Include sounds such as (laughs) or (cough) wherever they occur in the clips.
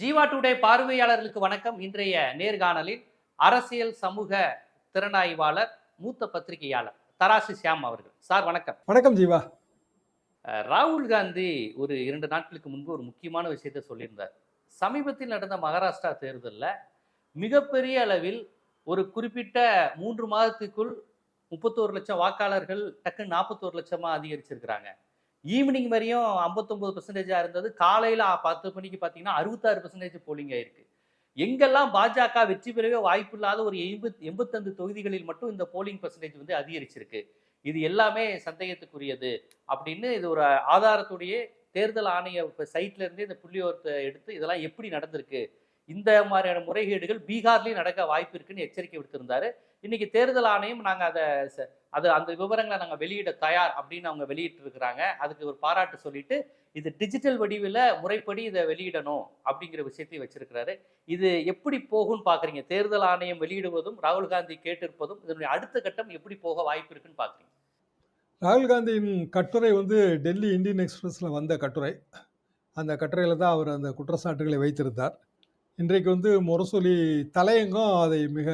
Jeeva today பார்வையாளர்களுக்கு வணக்கம். இன்றைய நேர்காணலில் அரசியல் சமூக திறனாய்வாளர் மூத்த பத்திரிகையாளர் தராசு சியாம் அவர்கள். சார் வணக்கம். வணக்கம் ஜீவா. ராகுல் காந்தி ஒரு இரண்டு நாட்களுக்கு முன்பு ஒரு முக்கியமான விஷயத்தை சொல்லியிருந்தார். சமீபத்தில் நடந்த மகாராஷ்டிரா தேர்தலில் மிகப்பெரிய அளவில் ஒரு குறிப்பிட்ட மூன்று மாதத்துக்குள் முப்பத்தோரு லட்சம் வாக்காளர்கள் டக்கு நாற்பத்தோரு லட்சமா அதிகரிச்சிருக்கிறாங்க. ஈவினிங் வரையும் ஐம்பத்தொம்பது பர்சன்டேஜாக இருந்தது. காலையில் பத்து மணிக்கு பார்த்தீங்கன்னா அறுபத்தாறு பர்சன்டேஜ் போலிங் ஆயிருக்கு. எங்கெல்லாம் பாஜக வெற்றி பெறவே வாய்ப்பில்லாத ஒரு எண்பத் எண்பத்தஞ்சு தொகுதிகளில் மட்டும் இந்த போலிங் பர்சன்டேஜ் வந்து அதிகரிச்சிருக்கு. இது எல்லாமே சந்தேகத்துக்குரியது அப்படின்னு இது ஒரு ஆதாரத்துடைய தேர்தல் ஆணைய இப்போ சைட்லேருந்தே இந்த புள்ளியோரத்தை எடுத்து இதெல்லாம் எப்படி நடந்திருக்கு? இந்த மாதிரியான முறைகேடுகள் பீகார்லேயும் நடக்க வாய்ப்பு இருக்குன்னு எச்சரிக்கை விடுத்திருந்தாரு. இன்னைக்கு தேர்தல் ஆணையம் நாங்கள் அதை ச- அது அந்த விவரங்களை நாங்கள் வெளியிட தயார் அப்படின்னு அவங்க வெளியிட்டிருக்கிறாங்க. அதுக்கு ஒரு பாராட்டு சொல்லிட்டு இது டிஜிட்டல் வடிவில் முறைப்படி இதை வெளியிடணும் அப்படிங்கிற விஷயத்தையும் வச்சிருக்கிறாரு. இது எப்படி போகும்னு பார்க்குறீங்க தேர்தல் ஆணையம் வெளியிடுவதும் ராகுல் காந்தி கேட்டிருப்பதும் இதனுடைய அடுத்த கட்டம் எப்படி போக வாய்ப்பு இருக்குன்னு பார்க்குறீங்க ராகுல் காந்தியின் கட்டுரை வந்து டெல்லி இந்தியன் எக்ஸ்பிரஸில் வந்த கட்டுரை. அந்த கட்டுரையில் தான் அவர் அந்த குற்றச்சாட்டுகளை வைத்திருந்தார். இன்றைக்கு வந்து முரசொலி தலையங்கம் அதை மிக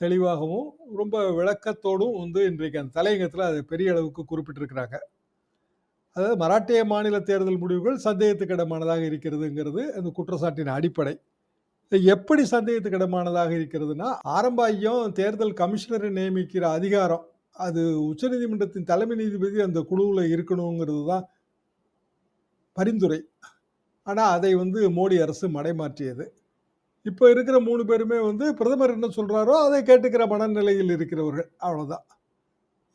தெளிவாகவும் ரொம்ப விளக்கத்தோடும் வந்து இன்றைக்கு அந்த தலையங்கத்தில் அதை பெரிய அளவுக்கு குறிப்பிட்டிருக்கிறாங்க. அதாவது மராட்டிய மாநில தேர்தல் முடிவுகள் சந்தேகத்துக்கிடமானதாக இருக்கிறதுங்கிறது அந்த குற்றச்சாட்டின் அடிப்படை. இது எப்படி சந்தேகத்துக்கிடமானதாக இருக்கிறதுனா ஆரம்ப ஐயம் தேர்தல் கமிஷனரை நியமிக்கிற அதிகாரம். அது உச்சநீதிமன்றத்தின் தலைமை நீதிபதி அந்த குழுவில் இருக்கணுங்கிறது தான் பரிந்துரை. ஆனால் அதை வந்து மோடி அரசு மடைமாற்றியது. இப்போ இருக்கிற மூணு பேருமே வந்து பிரதமர் என்ன சொல்கிறாரோ அதை கேட்டுக்கிற மனநிலையில் இருக்கிறவர்கள். அவ்வளோதான்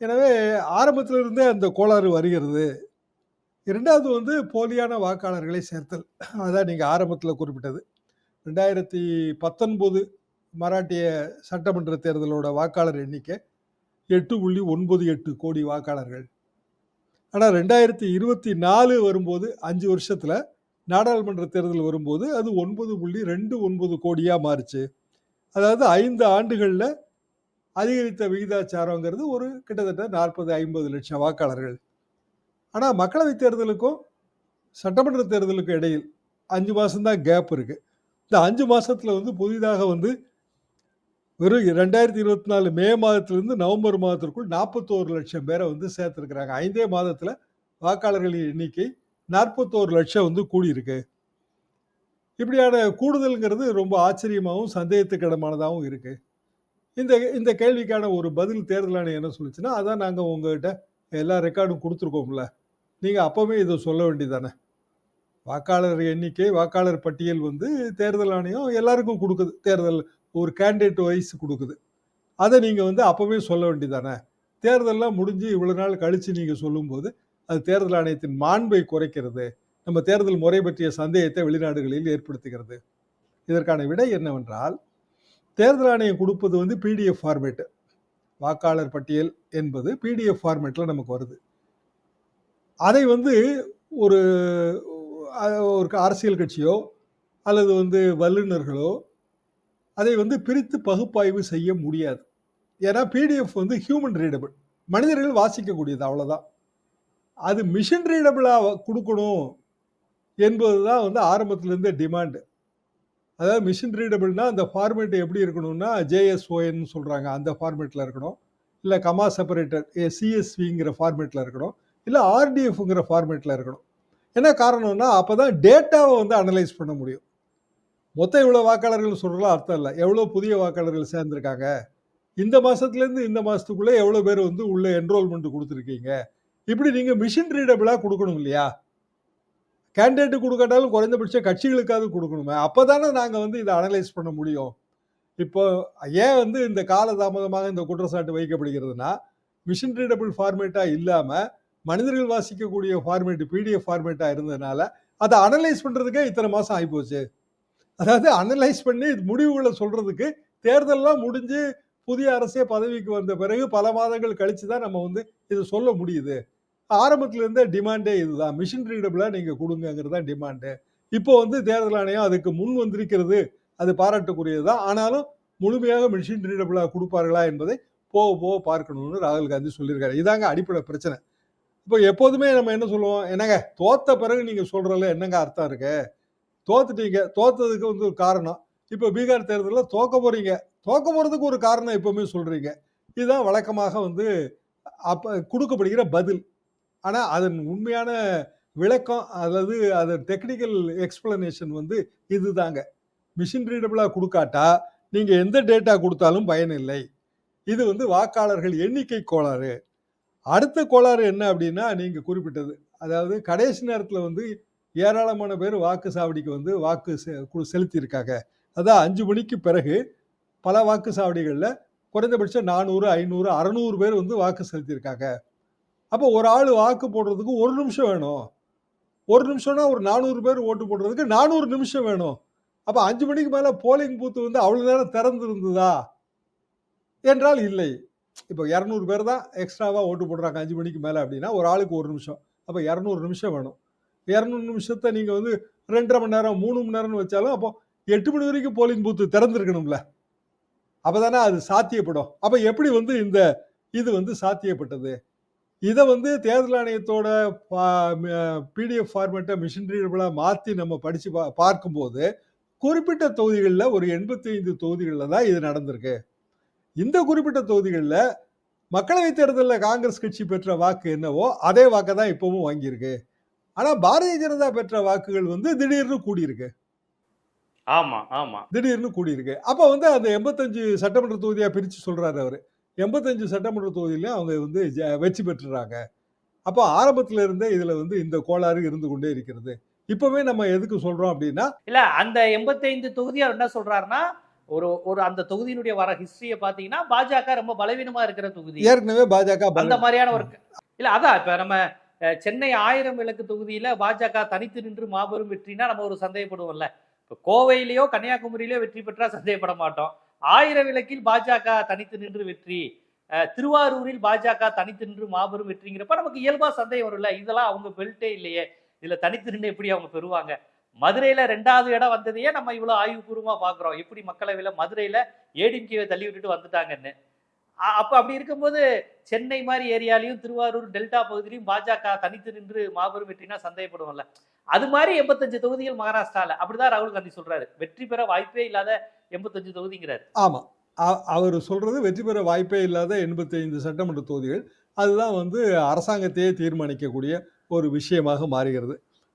எனவே ஆரம்பத்தில் இருந்தே அந்த கோளாறு வருகிறது. இரண்டாவது வந்து போலியான வாக்காளர்களை சேர்த்தல். அதான் நீங்கள் ஆரம்பத்தில் குறிப்பிட்டது. ரெண்டாயிரத்தி பத்தொன்பது மராட்டிய சட்டமன்ற தேர்தலோட வாக்காளர் எண்ணிக்கை எட்டு புள்ளி ஒன்பது எட்டு கோடி வாக்காளர்கள். ஆனால் ரெண்டாயிரத்தி இருபத்தி நாலு வரும்போது அஞ்சு வருஷத்தில் நாடாளுமன்ற தேர்தல் வரும்போது அது ஒன்பது புள்ளி ரெண்டு ஒன்பது கோடியாக மாறுச்சு. அதாவது ஐந்து ஆண்டுகளில் அதிகரித்த விகிதாச்சாரங்கிறது ஒரு கிட்டத்தட்ட நாற்பது ஐம்பது லட்சம் வாக்காளர்கள். ஆனால் மக்களவைத் தேர்தலுக்கும் சட்டமன்ற தேர்தலுக்கும் இடையில் அஞ்சு மாதம்தான் கேப் இருக்குது இந்த அஞ்சு மாதத்தில் வந்து புதிதாக வந்து வெறும் ரெண்டாயிரத்தி இருபத்தி நாலு மே மாதத்திலிருந்து நவம்பர் மாதத்திற்குள் நாற்பத்தோரு லட்சம் பேரை வந்து சேர்த்துருக்குறாங்க. ஐந்தே மாதத்தில் வாக்காளர்களின் எண்ணிக்கை நாற்பத்தோரு லட்சம் வந்து கூடியிருக்கு. இப்படியான கூடுதல்ங்கிறது ரொம்ப ஆச்சரியமாகவும் சந்தேகத்துக்கிடமானதாகவும் இருக்கு. இந்த இந்த கேள்விக்கான ஒரு பதில் தேர்தல் ஆணையம் என்ன சொல்லுச்சுன்னா அதான் நாங்கள் உங்ககிட்ட எல்லா ரெக்கார்டும் கொடுத்துருக்கோம்ல. நீங்கள் அப்போவே இதை சொல்ல வேண்டியதானே வாக்காளர் எண்ணிக்கை வாக்காளர் பட்டியல் வந்து தேர்தல் ஆணையம் எல்லாருக்கும் கொடுக்குது. தேர்தல் ஒரு கேண்டிடேட் வைஸ் கொடுக்குது. அதை நீங்கள் வந்து அப்போவே சொல்ல வேண்டியதானே தேர்தலெலாம் முடிஞ்சு இவ்வளோ நாள் கழித்து நீங்கள் சொல்லும்போது அது தேர்தல் ஆணையத்தின் மாண்பை குறைக்கிறது. நம்ம தேர்தல் முறை பற்றிய சந்தேகத்தை வெளிநாடுகளில் ஏற்படுத்துகிறது. இதற்கான விடை என்னவென்றால் தேர்தல் ஆணையம் கொடுப்பது வந்து பிடிஎஃப் ஃபார்மேட்டு வாக்காளர் பட்டியல் என்பது பிடிஎஃப் ஃபார்மேட்டில் நமக்கு வருது. அதை வந்து ஒரு ஒரு அரசியல் கட்சியோ அல்லது வந்து வல்லுநர்களோ அதை வந்து பிரித்து பகுப்பாய்வு செய்ய முடியாது. ஏன்னா பிடிஎஃப் வந்து ஹியூமன் ரீடபிள் மனிதர்கள் வாசிக்கக்கூடியது அவ்வளோதான் அது மிஷின் ரீடபிளாக கொடுக்கணும் என்பது தான் வந்து ஆரம்பத்துலேருந்தே டிமாண்டு அதாவது மிஷின் ரீடபிள்னா அந்த ஃபார்மேட் எப்படி இருக்கணும்னா ஜேஎஸ்ஓஎன்னு சொல்கிறாங்க அந்த ஃபார்மேட்டில் இருக்கணும். இல்லை கமா செப்பரேட்டட் சிஎஸ்விங்கிற ஃபார்மேட்டில் இருக்கணும். இல்லை ஆர்டிஎஃப்ங்கிற ஃபார்மேட்டில் இருக்கணும். என்ன காரணம்னா அப்போ தான் டேட்டாவை வந்து அனலைஸ் பண்ண முடியும். மொத்தம் இவ்வளோ வாக்காளர்கள் சொல்கிறலாம் அர்த்தம் இல்லை. எவ்வளோ புதிய வாக்காளர்கள் சேர்ந்துருக்காங்க? இந்த மாதத்துலேருந்து இந்த மாதத்துக்குள்ளே எவ்வளோ பேர் வந்து உள்ளே என்ரோல்மெண்ட் கொடுத்துருக்கீங்க? இப்படி நீங்கள் மிஷின் ரீடபிளாக கொடுக்கணும் இல்லையா? கேண்டிடேட்டு கொடுக்காட்டாலும் குறைந்தபட்சம் கட்சிகளுக்காவது கொடுக்கணுமே. அப்போ தானே நாங்கள் வந்து இதை அனலைஸ் பண்ண முடியும். இப்போ ஏன் வந்து இந்த காலதாமதமாக இந்த குற்றச்சாட்டு வைக்கப்படுகிறதுனா மிஷின் ரீடபிள் ஃபார்மேட்டாக இல்லாமல் மனிதர்கள் வாசிக்கக்கூடிய ஃபார்மேட் பிடிஎஃப் ஃபார்மேட்டாக இருந்ததுனால அதை அனலைஸ் பண்ணுறதுக்கே இத்தனை மாதம் ஆகிப்போச்சு அதாவது அனலைஸ் பண்ணி முடிவுகளை சொல்கிறதுக்கு தேர்தலெலாம் முடிஞ்சு புதிய அரசே பதவிக்கு வந்த பிறகு பல மாதங்கள் கழித்து தான் நம்ம வந்து இதை சொல்ல முடியுது. ஆரம்பத்துல இருந்தே டிமாண்டே இதுதான். மிஷின் ரீடபிளாக நீங்கள் கொடுங்கங்கிறது தான் டிமாண்டு. இப்போ வந்து தேர்தல் ஆணையம் அதுக்கு முன் வந்திருக்கிறது அது பாராட்டுக்குரியது தான். ஆனாலும் முழுமையாக மிஷின் ரீடபிளாக கொடுப்பார்களா என்பதை போக போக பார்க்கணும்னு ராகுல் காந்தி சொல்லியிருக்காரு. இதாங்க அடிப்படை பிரச்சனை. இப்போ எப்போதுமே நம்ம என்ன சொல்லுவோம்? என்னங்க தோத்த பிறகு நீங்கள் சொல்கிறதில்ல என்னங்க அர்த்தம் இருக்கு? தோத்துட்டீங்க. தோத்ததுக்கு வந்து ஒரு காரணம். இப்போ பீகார் தேர்தலில் தோக்க போகிறீங்க தோக்க போகிறதுக்கு ஒரு காரணம் எப்பவுமே சொல்கிறீங்க இதுதான் வழக்கமாக வந்து அப்போ கொடுக்கப்படுகிற பதில். ஆனால் அதன் உண்மையான விளக்கம் அல்லது அதன் டெக்னிக்கல் எக்ஸ்பிளனேஷன் வந்து இதுதாங்க. மிஷின் ரீடபிளாக கொடுக்காட்டா நீங்கள் எந்த டேட்டா கொடுத்தாலும் பயனில்லை இது வந்து வாக்காளர்கள் எண்ணிக்கை கோளாறு. அடுத்த கோளாறு என்ன அப்படின்னா நீங்கள் குறிப்பிட்டது. அதாவது கடைசி நேரத்தில் வந்து ஏராளமான பேர் வாக்கு சாவடிக்கு வந்து வாக்கு செ- செலுத்தியிருக்காங்க. அதான் அஞ்சு மணிக்கு பிறகு பல வாக்கு சாவடிகளில் குறைந்தபட்சம் நானூறு ஐநூறு அறநூறு பேர் வந்து வாக்கு செலுத்தியிருக்காங்க. அப்போ ஒரு ஆள் வாக்கு போடுறதுக்கு ஒரு நிமிஷம் வேணும். ஒரு நிமிஷம்னா ஒரு நானூறு பேர் ஓட்டு போடுறதுக்கு நானூறு நிமிஷம் வேணும். அப்போ அஞ்சு மணிக்கு மேலே போலிங் பூத்து வந்து அவ்வளோ நேரம் திறந்து இருந்ததா என்றால் இல்லை. இப்போ இரநூறு பேர் தான் எக்ஸ்ட்ராவாக ஓட்டு போடுறாங்க அஞ்சு மணிக்கு மேலே அப்படின்னா ஒரு ஆளுக்கு ஒரு நிமிஷம். அப்போ இரநூறு நிமிஷம் வேணும். இரநூறு நிமிஷத்தை நீங்கள் வந்து ரெண்டரை மணி நேரம் மூணு மணி நேரம்னு வச்சாலும் அப்போ எட்டு மணி வரைக்கும் போலிங் பூத்து திறந்துருக்கணும்ல. அப்போ தானே அது சாத்தியப்படும். அப்போ எப்படி வந்து இந்த இது வந்து சாத்தியப்பட்டது? இதை வந்து தேர்தல் ஆணையத்தோட பிடிஎஃப் ஃபார்மேட்டை மிஷினரிகளாக மாற்றி நம்ம படித்து பா பார்க்கும்போது குறிப்பிட்ட தொகுதிகளில் ஒரு எண்பத்தி ஐந்து தொகுதிகளில் தான் இது நடந்திருக்கு. இந்த குறிப்பிட்ட தொகுதிகளில் மக்களவைத் தேர்தலில் காங்கிரஸ் கட்சி பெற்ற வாக்கு என்னவோ அதே வாக்கை தான் இப்போவும் வாங்கியிருக்கு. ஆனால் பாரதிய ஜனதா பெற்ற வாக்குகள் வந்து திடீர்னு கூடியிருக்கு. ஆமா ஆமா. திடீர்னு கூடியிருக்கு. அப்போ வந்து அந்த எண்பத்தஞ்சு சட்டமன்ற தொகுதியாக பிரித்து சொல்கிறாரு அவர். எண்பத்தஞ்சு சட்டமன்ற தொகுதியிலையும் அவங்க வந்து வெற்றி பெற்றுறாங்க. அப்போ ஆரம்பத்துல இருந்தே இதில் வந்து இந்த கோளாறு இருந்து கொண்டே இருக்கிறது. இப்போவே நம்ம எதுக்கு சொல்கிறோம் அப்படின்னா இல்ல அந்த எண்பத்தைந்து தொகுதி அவர் என்ன சொல்றாருன்னா ஒரு ஒரு அந்த தொகுதியினுடைய வர ஹிஸ்டரிய பாத்தீங்கன்னா பாஜக ரொம்ப பலவீனமா இருக்கிற தொகுதி. ஏற்கனவே பாஜக அந்த மாதிரியான ஒரு இல்ல அதான் இப்ப நம்ம சென்னை ஆயிரம் விளக்கு தொகுதியில பாஜக தனித்து நின்று மாபெரும் வெற்றினா நம்ம ஒரு சந்தேகப்படுவோம்ல. இப்போ கோவையிலேயோ கன்னியாகுமரியிலேயோ வெற்றி பெற்றால் சந்தேகப்பட மாட்டோம். ஆயிரம் விளக்கில் பாஜக தனித்து நின்று வெற்றி. திருவாரூரில் பாஜக தனித்து நின்று மாபெரும் வெற்றிங்கிறப்ப நமக்கு இயல்பாக சந்தேகம் வரும்ல. இதெல்லாம் அவங்க பெல்ட்டே இல்லையே. இதில் தனித்து நின்று எப்படி அவங்க பெறுவாங்க? மதுரையில் ரெண்டாவது இடம் வந்ததையே நம்ம இவ்வளோ ஆய்வுபூர்வமாக பார்க்குறோம் எப்படி மக்களவையில் மதுரையில் ஏடிஎம்கேவை தள்ளி விட்டுட்டு வந்துட்டாங்கன்னு அப்போ அப்படி இருக்கும்போது சென்னை மாதிரி ஏரியாலையும் திருவாரூர் டெல்டா பகுதியிலையும் பாஜக தனித்து நின்று மாபெரும் வெற்றினா சந்தேகப்படுவோம்ல. அது மாதிரி எண்பத்தஞ்சு தொகுதிகள் மகாராஷ்டிரால. அப்படிதான் ராகுல் காந்தி சொல்றாரு. வெற்றி பெற வாய்ப்பே இல்லாத எண்பத்தஞ்சு தொகுதிங்கிறாரு. ஆமாம் அவர் சொல்றது வெற்றி பெற வாய்ப்பே இல்லாத எண்பத்தி ஐந்து சட்டமன்ற தொகுதிகள். அதுதான் வந்து அரசாங்கத்தையே தீர்மானிக்கக்கூடிய ஒரு விஷயமாக மாறுகிறது.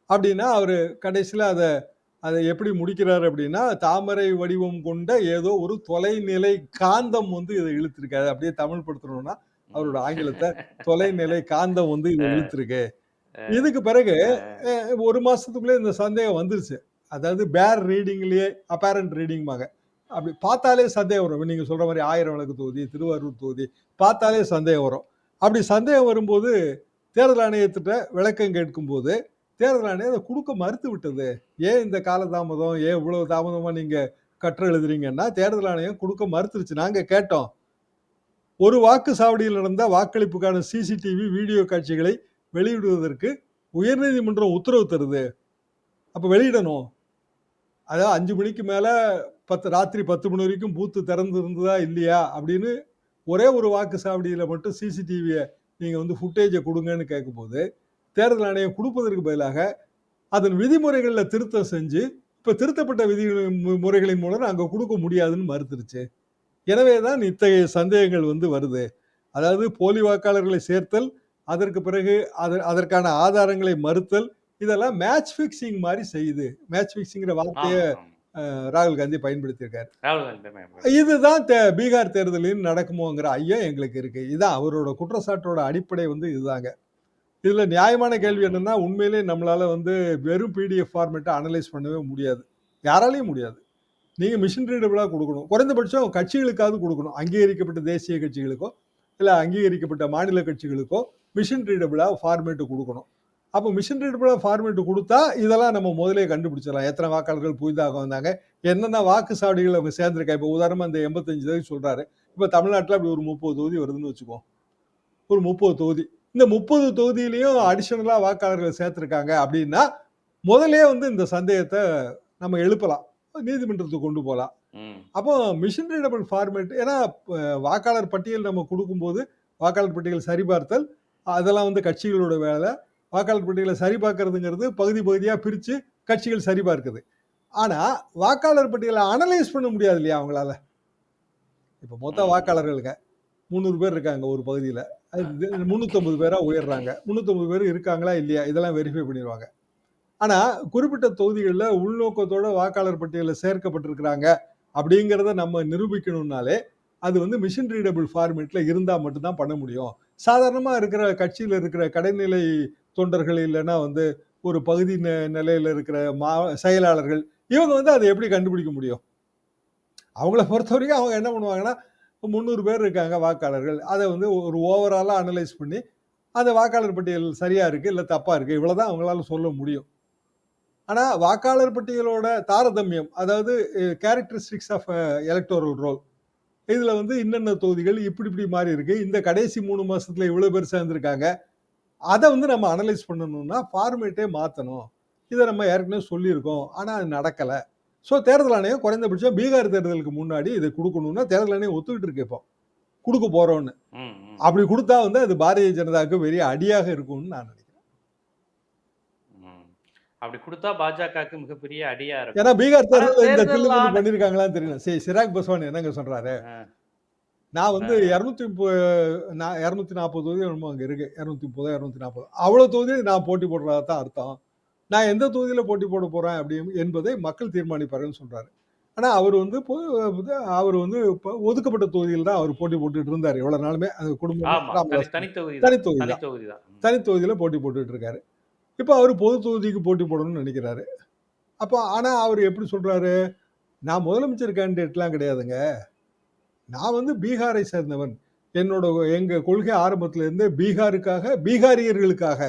அப்படின்னா அவர் கடைசியில் அதை அதை எப்படி முடிக்கிறார் அப்படின்னா தாமரை வடிவம் கொண்ட ஏதோ ஒரு தொலைநிலை காந்தம் வந்து இதை இழுத்திருக்காது அப்படியே தமிழ் படுத்தணும்னா அவரோட ஆங்கிலத்தை (laughs) தொலைநிலை காந்தம் வந்து இதை இழுத்திருக்கு. இதுக்கு பிறகு ஒரு மாசத்துக்குள்ளே இந்த சந்தேகம் வந்துருச்சு. அதாவது பேர் ரீடிங்லயே அப்பேரண்ட் ரீடிங்பாங்க அப்படி பார்த்தாலே சந்தேகம் வரும். நீங்க சொல்ற மாதிரி ஆயிரம் விளக்கு தொகுதி திருவாரூர் தொகுதி பார்த்தாலே சந்தேகம் வரும். அப்படி சந்தேகம் வரும்போது தேர்தல் ஆணையத்திட்ட விளக்கம் கேட்கும்போது தேர்தல் ஆணையம் அதை கொடுக்க மறுத்து விட்டது. ஏன் இந்த காலதாமதம்? ஏன் இவ்வளவு தாமதமா நீங்க கற்று எழுதுறீங்கன்னா தேர்தல் ஆணையம் கொடுக்க மறுத்துருச்சு. நாங்க கேட்டோம். ஒரு வாக்கு சாவடியில் நடந்த வாக்களிப்புக்கான சிசிடிவி வீடியோ காட்சிகளை வெளியிடுவதற்கு உயர்நீதிமன்றம் உத்தரவு தருது. அப்போ வெளியிடணும். அதாவது அஞ்சு மணிக்கு மேலே பத்து ராத்திரி பத்து மணி வரைக்கும் பூத்து திறந்து இருந்ததா இல்லையா அப்படின்னு ஒரே ஒரு வாக்கு சாவடியில் மட்டும் சிசிடிவியை நீங்கள் வந்து ஃபுட்டேஜை கொடுங்கன்னு கேட்கும்போது தேர்தல் ஆணையம் கொடுப்பதற்கு பதிலாக அதன் விதிமுறைகளில் திருத்தம் செஞ்சு இப்போ திருத்தப்பட்ட விதி முறைகளின் மூலம் அங்கே கொடுக்க முடியாதுன்னு மறுத்துருச்சு. எனவே தான் இத்தகைய சந்தேகங்கள் வந்து வருது. அதாவது போலி வாக்காளர்களை சேர்த்தல் அதற்கு பிறகு அது அதற்கான ஆதாரங்களை மறுத்தல் இதெல்லாம் மேட்ச் ஃபிக்சிங் மாதிரி செய்யுது. மேட்ச் ஃபிக்ஸிங்கிற வார்த்தையை ராகுல் காந்தி பயன்படுத்தியிருக்காரு. இதுதான் தே- பீகார் தேர்தலில் நடக்குமோங்கிற ஐயம் எங்களுக்கு இருக்கு. இதுதான் அவரோட குற்றச்சாட்டோட அடிப்படை வந்து இதுதாங்க. இதுல நியாயமான கேள்வி என்னன்னா உண்மையிலே நம்மளால வந்து வெறும் பிடிஎஃப் ஃபார்மேட்டை அனலைஸ் பண்ணவே முடியாது. யாராலையும் முடியாது. நீங்க மிஷின் ரீடபிளாக கொடுக்கணும். குறைந்தபட்சம் கட்சிகளுக்காவது கொடுக்கணும். அங்கீகரிக்கப்பட்ட தேசிய கட்சிகளுக்கோ இல்லை அங்கீகரிக்கப்பட்ட மாநில கட்சிகளுக்கோ மிஷின் ரீடபிளாக ஃபார்மேட்டு கொடுக்கணும். அப்போ மிஷின் ரீடபிளாக ஃபார்மேட்டு கொடுத்தா இதெல்லாம் நம்ம முதலே கண்டுபிடிச்சிடலாம். எத்தனை வாக்காளர்கள் புதிதாக வந்தாங்க என்னென்ன வாக்கு சாவடிகள் அவங்க சேர்ந்துருக்கா? இப்போ உதாரணமாக இந்த எண்பத்தஞ்சு தொகுதி சொல்கிறாரு இப்போ தமிழ்நாட்டில் அப்படி ஒரு முப்பது தொகுதி வருதுன்னு வச்சுக்கோ. ஒரு முப்பது தொகுதி. இந்த முப்பது தொகுதியிலையும் அடிஷனலாக வாக்காளர்கள் சேர்த்துருக்காங்க அப்படின்னா முதலே வந்து இந்த சந்தேகத்தை நம்ம எழுப்பலாம். நீதிமன்றத்துக்கு கொண்டு போகலாம். அப்போ மிஷின் ரீடபிள் ஃபார்மேட் ஏன்னா வாக்காளர் பட்டியல் நம்ம கொடுக்கும்போது வாக்காளர் பட்டியல் சரிபார்த்தல் அதெல்லாம் வந்து கட்சிகளோட வேலை. வாக்காளர் பட்டியலை சரிபார்க்கறதுங்கிறது பகுதி பகுதியாக பிரித்து கட்சிகள் சரிபார்க்குது ஆனா வாக்காளர் பட்டியலை அனலைஸ் பண்ண முடியாது இல்லையா அவங்களால? இப்போ மொத்த. வாக்காளர்களுங்க முந்நூறு பேர் இருக்காங்க ஒரு பகுதியில். முந்நூற்றம்பது பேராக உயர்றாங்க. முந்நூற்றம்பது பேர் இருக்காங்களா இல்லையா? இதெல்லாம் வெரிஃபை பண்ணிடுவாங்க. ஆனால் குறிப்பிட்ட தொகுதிகளில் உள்நோக்கத்தோட வாக்காளர் பட்டியலில் சேர்க்கப்பட்டிருக்கிறாங்க அப்படிங்கிறத நம்ம நிரூபிக்கணும்னாலே அது வந்து மிஷின் ரீடபிள் ஃபார்மேட்டில் இருந்தால் மட்டும்தான் பண்ண முடியும். சாதாரணமாக இருக்கிற கட்சியில் இருக்கிற கடைநிலை தொண்டர்கள் இல்லைன்னா வந்து ஒரு பகுதி நி- நிலையில் இருக்கிற மா செயலாளர்கள் இவங்க வந்து அதை எப்படி கண்டுபிடிக்க முடியும்? அவங்கள பொறுத்த வரைக்கும் அவங்க என்ன பண்ணுவாங்கன்னா முந்நூறு பேர் இருக்காங்க வாக்காளர்கள். அதை வந்து ஒரு ஓவராலாக அனலைஸ் பண்ணி அந்த வாக்காளர் பட்டியல் சரியாக இருக்குது இல்லை தப்பாக இருக்குது இவ்வளோ தான் அவங்களால சொல்ல முடியும். ஆனால் வாக்காளர் பட்டியலோட தாரதமியம் அதாவது கேரக்டரிஸ்டிக்ஸ் ஆஃப் எலக்டோரல் ரோல் இதுல வந்து இன்னென்ன தொகுதிகள் இப்படி இப்படி மாறி இருக்கு? இந்த கடைசி மூணு மாசத்துல இவ்வளவு பேர் சேர்ந்திருக்காங்க. அதை வந்து நம்ம அனலைஸ் பண்ணணும்னா ஃபார்மேட்டே மாற்றணும் இதை நம்ம ஏற்கனவே சொல்லியிருக்கோம். ஆனால் அது நடக்கலை. ஸோ தேர்தல் ஆணையம் குறைந்தபட்சம் பீகார் தேர்தலுக்கு முன்னாடி இதை கொடுக்கணும்னா தேர்தல் ஆணையம் ஒத்துக்கிட்டு இருக்கு இப்போ. கொடுக்க ம், அப்படி கொடுத்தா வந்து அது பாரதிய ஜனதாவுக்கு பெரிய அடியாக இருக்கும்னு நான் நினைக்கிறேன். அப்படி கொடுத்தா பாஜகவுக்கு மிகப்பெரிய அடியா இருக்கும். ஏன்னா பீகார் தேர்தல் இந்த தேர்தல் கில்லு ஆணை- பண்ணிருக்காங்களான்னு தெரியல. சரி சிராக் பஸ்வான் என்னங்க சொல்றாரு. நான் வந்து இரநூத்தி நான் இரநூத்தி நாற்பது தொகுதி என்னமோ அங்கே இருக்கு. இரநூத்தி முப்பது இரநூத்தி நாற்பது. அவ்வளோ தொகுதி நான் போட்டி போடுறதா தான் அர்த்தம். நான் எந்த தொகுதியில் போட்டி போட போறேன் அப்படி என்பதை மக்கள் தீர்மானிப்பாருன்னு சொல்றாரு. ஆனா அவர் வந்து அவர் வந்து இப்ப ஒதுக்கப்பட்ட தொகுதியில் தான் அவர் போட்டி போட்டுட்டு இருந்தார். எவ்வளவு நாளுமே அது குடும்பம் ஆமா. தனி ராமதாஸ் தனி தொகுதி தான். தனி தொகுதி தனி. தான் தொகுதி தான். ம். தனி தொகுதியில் போட்டி போட்டுட்டு இருக்காரு. இப்போ அவர் பொது தொகுதிக்கு போட்டி போடணும்னு நினைக்கிறாரு. அப்போ ஆனால் அவர் எப்படி சொல்கிறாரு நான் முதலமைச்சர் கேண்டிடேட்லாம் கிடையாதுங்க. நான் வந்து பீகாரை சேர்ந்தவன். என்னோட எங்கள் கொள்கை ஆரம்பத்திலேருந்தே பீகாருக்காக பீகாரியர்களுக்காக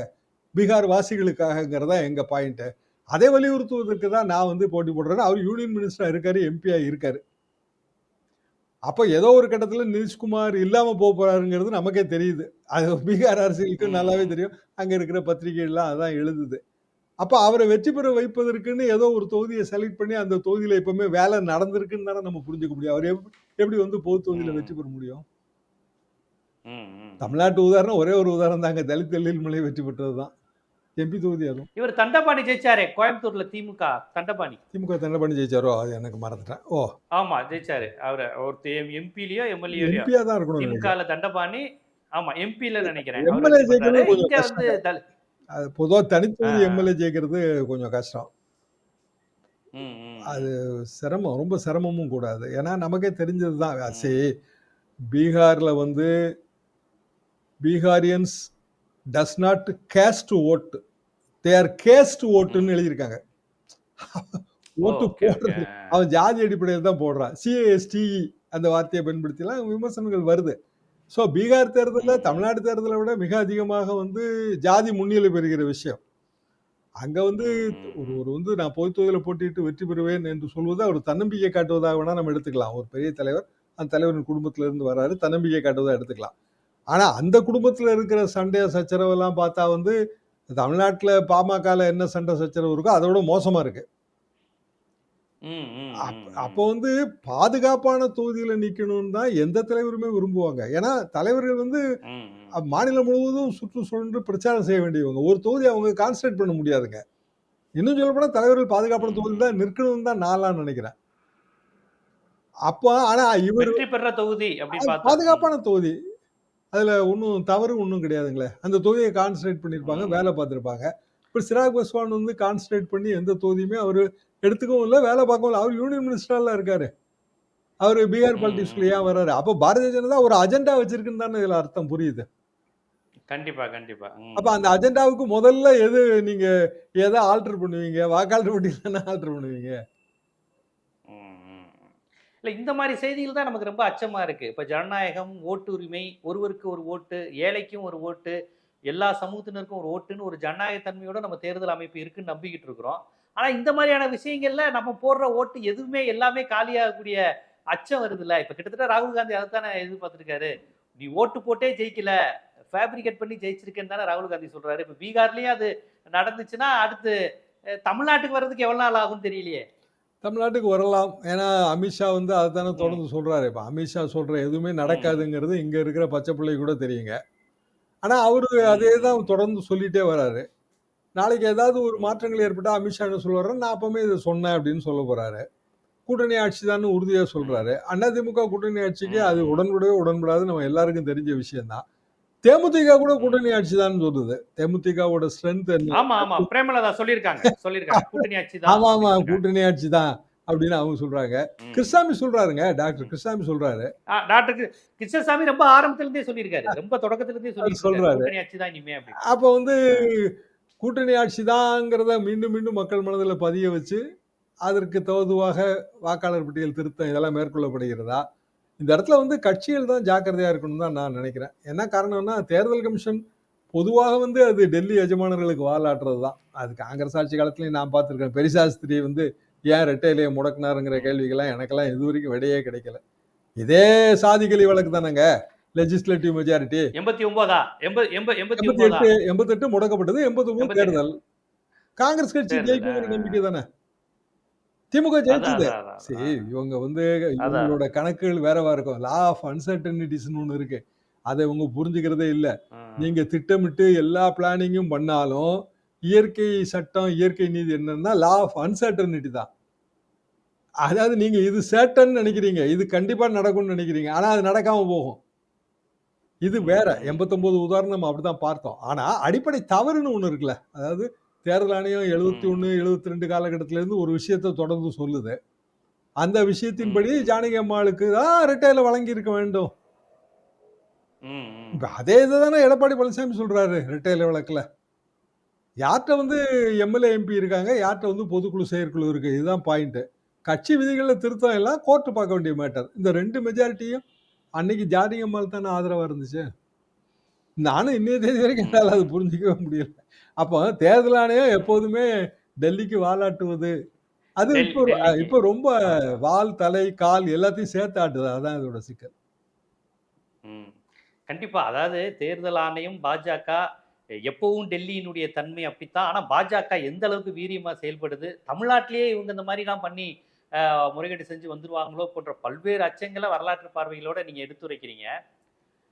பீகார் வாசிகளுக்காகங்கிறதா எங்கள் பாயிண்ட்டு அதை வலியுறுத்துவதற்கு தான் நான் வந்து போட்டி போடுறேன் அவர் யூனியன் மினிஸ்டராக இருக்கார் எம்பியாக இருக்கார். அப்ப ஏதோ ஒரு கட்டத்துல நிதிஷ்குமார் இல்லாம போக போறாருங்கிறது நமக்கே தெரியுது. அது பீகார் அரசியலுக்கு நல்லாவே தெரியும். அங்க இருக்கிற பத்திரிகைகள்லாம் அதான் எழுதுது. அப்ப அவரை வெற்றி பெற வைப்பதற்குன்னு ஏதோ ஒரு தொகுதியை செலக்ட் பண்ணி அந்த தொகுதியில எப்பவுமே வேலை நடந்திருக்குன்னு தானே நம்ம புரிஞ்சுக்க முடியும். அவர் எப்படி வந்து பொது தொகுதியில. வெற்றி பெற முடியும். தமிழ்நாட்டு உதாரணம் ஒரே ஒரு உதாரணம் தாங்க. தலித் எழில்மலை வெற்றி பெற்றதுதான். எம்பி தொகுதி அதுவும் இவர் தண்டபாணி ஜெயிச்சாரே கோயம்புத்தூர்ல திமுக தண்டபாணி. திமுக தண்டை பண்ணி ஜெயிச்சாரோ? அது எனக்கு மறந்துட்டேன். ஓ. ஆமா ஜெயிச்சாரு. அவரு ஒரு எம்பிலயோ எம்எல்ஏலயோ எம்பியா தான் இருக்கணும். திமுகல தண்டபாணி ஆமா எம்பில நினைக்கிறேன். வெற்றி ஜெயிக்கிறது. கொஞ்சம் வந்து அது பொதுவா தனித்தொகுதி. எம்எல்ஏ ஜெயிக்கிறது கொஞ்சம் கஷ்டம். அது சிரமம் ரொம்ப சிரமமும் கூடாது. ஏன்னா நமக்கே தெரிஞ்சது தான் சரி பீகார்ல வந்து Biharians does not cast vote they are caste ஓட்டுன்னு எழுதியிருக்காங்க. (laughs) ஓட்டு ஓகே, போடுறது. அவன் ஜாதி அடிப்படையில் தான் போடுறான். சிஏஎஸ்டிஇ அந்த வார்த்தையை பயன்படுத்திலாம் விமர்சனங்கள் வருது. ஸோ பீகார் தேர்தலில் தமிழ்நாடு தேர்தலை விட மிக அதிகமாக வந்து ஜாதி முன்னிலை பெறுகிற விஷயம். அங்க வந்து ஒரு ஒரு வந்து நான் பொது தொகுதியில் போட்டிட்டு வெற்றி பெறுவேன் என்று சொல்வது அவர் தன்னம்பிக்கை காட்டுவதாக வேணா நம்ம எடுத்துக்கலாம். ஒரு பெரிய தலைவர் அந்த தலைவரின் குடும்பத்துல இருந்து வராரு தன்னம்பிக்கை காட்டுவதாக எடுத்துக்கலாம். ஆனா அந்த குடும்பத்துல இருக்கிற சண்டை சச்சரவு எல்லாம் பார்த்தா வந்து தமிழ்நாட்டுல பாமகல என்ன சண்டை சச்சரவு இருக்கோ அதோட மோசமா இருக்கு. அப்போ வந்து பாதுகாப்பான தொகுதியில நிக்கணும்னு தான் எந்த தலைவருமே விரும்புவாங்க. ஏன்னா தலைவர்கள் வந்து மாநிலம் முழுவதும் சுற்று சுழன்று பிரச்சாரம் செய்ய வேண்டியவங்க. ஒரு தொகுதி அவங்க கான்சன்ட்ரேட் பண்ண முடியாதுங்க. இன்னும் சொல்ல போனா தலைவர்கள் பாதுகாப்பான தொகுதி தான் நிற்கணும்னு தான் நான்லாம் நினைக்கிறேன். அப்போ ஆனா இவர் பெற்ற தொகுதி பாதுகாப்பான தொகுதி. அதுல ஒன்றும் தவறு ஒன்றும் கிடையாதுங்களே. அந்த தொகுதியை கான்சன்ட்ரேட் பண்ணியிருப்பாங்க. வேலை பார்த்துருப்பாங்க. இப்போ சிராக் பஸ்வான் வந்து கான்சன்ட்ரேட் பண்ணி எந்த தொகுதியுமே அவர் எடுத்துக்கவும் இல்லை வேலை பார்க்கவும் இல்லை. அவர் யூனியன் மினிஸ்டர்லாம் இருக்காரு. அவர் பீகார் பாலிடிக்ஸ்ல ஏன் வர்றாரு அப்போ பாரதிய ஜனதா ஒரு அஜெண்டா வச்சிருக்குன்னு தானே இதுல அர்த்தம் புரியுது. கண்டிப்பா கண்டிப்பா. அப்ப அந்த அஜெண்டாவுக்கு முதல்ல எது நீங்க எதை ஆல்டர் பண்ணுவீங்க? வாக்காளர் பட்டியல ஆல்டர் பண்ணுவீங்க. இல்லை இந்த மாதிரி செய்திகள் தான் நமக்கு ரொம்ப அச்சமாக இருக்குது இப்போ ஜனநாயகம் ஓட்டுரிமை ஒருவருக்கு ஒரு ஓட்டு ஏழைக்கும் ஒரு ஓட்டு எல்லா சமூகத்தினருக்கும் ஒரு ஓட்டுன்னு ஒரு ஜனநாயகத்தன்மையோட நம்ம தேர்தல் அமைப்பு இருக்குன்னு நம்பிக்கிட்டு இருக்கிறோம். ஆனால் இந்த மாதிரியான விஷயங்கள்ல நம்ம போடுற ஓட்டு எதுவுமே எல்லாமே காலியாகக்கூடிய அச்சம் வருதுல்ல. இப்போ கிட்டத்தட்ட ராகுல் காந்தி அதைத்தானே எதிர்பார்த்துருக்காரு. நீ ஓட்டு போட்டே ஜெயிக்கல ஃபேப்ரிகேட் பண்ணி ஜெயிச்சிருக்கேன்னு தானே ராகுல் காந்தி சொல்கிறாரு இப்போ பீகார்லேயும் அது நடந்துச்சுன்னா அடுத்து தமிழ்நாட்டுக்கு வர்றதுக்கு எவ்வளோ நாள் ஆகும்னு தெரியலையே. தமிழ்நாட்டுக்கு வரலாம். ஏன்னா அமித்ஷா வந்து அதை தானே தொடர்ந்து சொல்றாரு. இப்ப அமித்ஷா சொல்ற எதுவுமே நடக்காதுங்கிறது இங்க இருக்கிற பச்சை பிள்ளை கூட தெரியுங்க. ஆனா அவரு அதே தான் தொடர்ந்து சொல்லிட்டே வராரு. நாளைக்கு ஏதாவது ஒரு மாற்றங்கள் ஏற்பட்டா அமித்ஷா என்ன சொல்லுவாரு நான் அப்பவுமே இதை சொன்னேன் அப்படின்னு சொல்ல போறாரு. கூட்டணி ஆட்சி தான் உறுதியா சொல்றாரு. அதிமுக கூட்டணி ஆட்சிக்கு அது உடன்படவே உடன்படாது நம்ம எல்லாருக்கும் தெரிஞ்ச விஷயம் தான் தேமுதிக கூட கூட்டணி ஆட்சி தான் சொல்லுது தேமுதிகவோட ஸ்ட்ரென்த் என்ன? ஆமா ஆமா. பிரேமலதா சொல்லியிருக்காங்க. சொல்லியிருக்காங்க. (laughs) கூட்டணி ஆட்சி தான் ஆமா. ஆமா. கூட்டணி ஆட்சி தான் அப்படின்னு அவங்க சொல்றாங்க. கிருஷ்ணாமி சொல்றாருங்க. டாக்டர் கிருஷ்ணாமி சொல்றாரு. டாக்டர் கிருஷ்ணசாமி ரொம்ப ஆரம்பத்துல இருந்தே சொல்லியிருக்காரு. ரொம்ப தொடக்கத்துல இருந்தே சொல்லியிருக்காரு. சொல்றாரு. கூட்டணி ஆட்சி தான் இனிமே அப்படி அப்ப வந்து கூட்டணி ஆட்சி தாங்கிறத மீண்டும் மீண்டும் மக்கள் மனதில் பதிய வச்சு அதற்கு தோதுவாக வாக்காளர் பட்டியல் திருத்தம் இதெல்லாம் மேற்கொள்ளப்படுகிறதா? இந்த இடத்துல வந்து கட்சிகள் தான் ஜாக்கிரதையா இருக்கணும் தான் நான் நினைக்கிறேன். என்ன காரணம்னா தேர்தல் கமிஷன் பொதுவாக வந்து அது டெல்லி எஜமானர்களுக்கு வாலாட்டுறது தான். அது காங்கிரஸ் ஆட்சி காலத்துலயும் நான் பார்த்துருக்கேன். பெரிசாஸ்திரி வந்து ஏன் ரெட்டையிலேயே முடக்கினாருங்கிற கேள்விக்கெல்லாம் எனக்கெல்லாம் இது வரைக்கும் விடையே கிடைக்கல. இதே சாதிகளி வழக்கு தானேங்க. லெஜிஸ்லேட்டிவ் மெஜாரிட்டி எண்பத்தி ஒன்பதா? எண்பது எண்பது எண்பத்தி எட்டு எண்பத்தெட்டு முடக்கப்பட்டது எண்பத்தி ஒன்பது. தேர்தல். காங்கிரஸ் கட்சி ஆ. நம்பிக்கை தானே? திமுக ஜெயிச்சது. சரி இவங்க வந்து. இவங்களோட கணக்குகள் வேறவா இருக்கும். லா ஆஃப் அன்சர்டனிட்டிஸ்னு ஒன்று இருக்கு. அதை இவங்க புரிஞ்சுக்கிறதே இல்லை. நீங்க திட்டமிட்டு எல்லா பிளானிங்கும் பண்ணாலும் இயற்கை சட்டம் இயற்கை நீதி என்னன்னா லா ஆஃப் அன்சர்டனிட்டி தான். அதாவது நீங்க இது சேட்டன் நினைக்கிறீங்க. இது கண்டிப்பா நடக்கும்னு நினைக்கிறீங்க. ஆனா அது நடக்காம போகும். இது வேற. எண்பத்தொன்பது உதாரணம் அப்படிதான் பார்த்தோம். ஆனா அடிப்படை தவறுன்னு ஒண்ணு இருக்குல்ல. அதாவது தேர்தல் ஆணையம் எழுபத்தி ஒண்ணு எழுபத்தி ரெண்டு காலகட்டத்தில இருந்து ஒரு விஷயத்தை தொடர்ந்து சொல்லுது. அந்த விஷயத்தின்படி. ஜானகி அம்மாளுக்கு தான் ரிட்டையில வழங்கி இருக்க வேண்டும். இப்ப அதே இதுதானே எடப்பாடி பழனிசாமி சொல்றாரு ரிட்டையில வழக்குல. யார்கிட்ட வந்து எம்எல்ஏ எம்பி இருக்காங்க யார்கிட்ட வந்து பொதுக்குழு செயற்குழு இருக்கு? இதுதான் பாயிண்ட். கட்சி விதிகளில் திருத்தம் எல்லாம் கோர்ட்டு பார்க்க வேண்டிய மேட்டர் இந்த ரெண்டு மெஜாரிட்டியும் அன்னைக்கு ஜானகி அம்மாள் தானே ஆதரவா இருந்துச்சு? நானும் இன்னைய தேதி வரைக்கும் என்னால் அது புரிஞ்சிக்கவே முடியல. அப்போ தேர்தல் ஆணையம் எப்போதுமே டெல்லிக்கு வாலாட்டுவது. அது இப்போ. இப்போ ரொம்ப வால் தலை கால் எல்லாத்தையும் சேர்த்து ஆட்டுது. அதான் இதோட சிக்கல். கண்டிப்பா. அதாவது தேர்தல் ஆணையம் பாஜக எப்பவும் டெல்லியினுடைய தன்மை அப்படித்தான். ஆனா பாஜக எந்த அளவுக்கு வீரியமா செயல்படுது? தமிழ்நாட்டிலேயே இவங்க இந்த மாதிரி எல்லாம் பண்ணி முறைகேடு செஞ்சு வந்துருவாங்களோ போன்ற பல்வேறு அச்சங்களை வரலாற்று பார்வைகளோட நீங்க எடுத்துரைக்கிறீங்க.